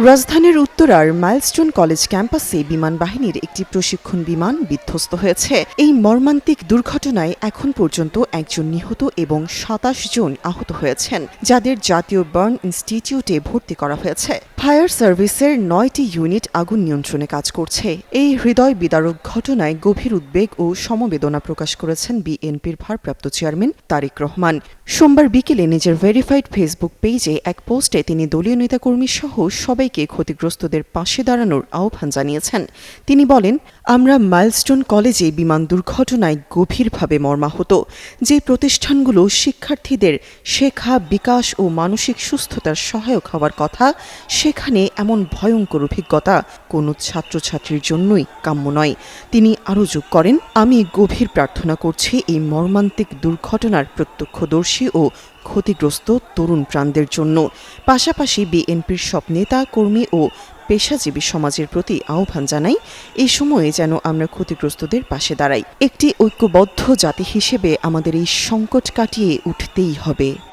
রাজধানীর উত্তরার milestone college ক্যাম্পাসে বিমান বাহিনীর একটি প্রশিক্ষণ বিমান বিধ্বস্ত হয়েছে। এই মর্মান্তিক দুর্ঘটনায় এখন পর্যন্ত একজন নিহত এবং সাতাশ জন আহত হয়েছেন, যাদের জাতীয় বার্ন ইনস্টিটিউটে ভর্তি করা হয়েছে। ফায়ার সার্ভিসের নয়টি ইউনিট আগুন নিয়ন্ত্রণে কাজ করছে। এই হৃদয় বিদারক ঘটনায় গভীর উদ্বেগ ও সমবেদনা প্রকাশ করেছেন বিএনপির ভারপ্রাপ্ত চেয়ারম্যান তারেক রহমান। সোমবার বিকেলে নিজের ভেরিফাইড ফেসবুক পেজে এক পোস্টে তিনি দলীয় নেতাকর্মী সহ সবাইকে ক্ষতিগ্রস্তদের পাশে দাঁড়ানোর আহ্বান জানিয়েছেন। তিনি বলেন, আমরা মাইলস্টোন কলেজে বিমান দুর্ঘটনায় গভীরভাবে মর্মাহত। যে প্রতিষ্ঠানগুলো শিক্ষার্থীদের শেখা, বিকাশ ও মানসিক সুস্থতার সহায়ক হওয়ার কথা, সেখানে এমন ভয়ঙ্কর অভিজ্ঞতা কোনো ছাত্রছাত্রীর জন্যই কাম্য নয়। তিনি আরও যোগ করেন, আমি গভীর প্রার্থনা করছি এই মর্মান্তিক দুর্ঘটনার প্রত্যক্ষদর্শী ও ক্ষতিগ্রস্ত তরুণ প্রাণদের জন্য। পাশাপাশি বিএনপির সব নেতা, কর্মী ও পেশাজীবী সমাজের প্রতি আহ্বান জানাই, এই সময়ে যেন আমরা ক্ষতিগ্রস্তদের পাশে দাঁড়াই। একটি ঐক্যবদ্ধ জাতি হিসেবে আমাদের এই সংকট কাটিয়ে উঠতেই হবে।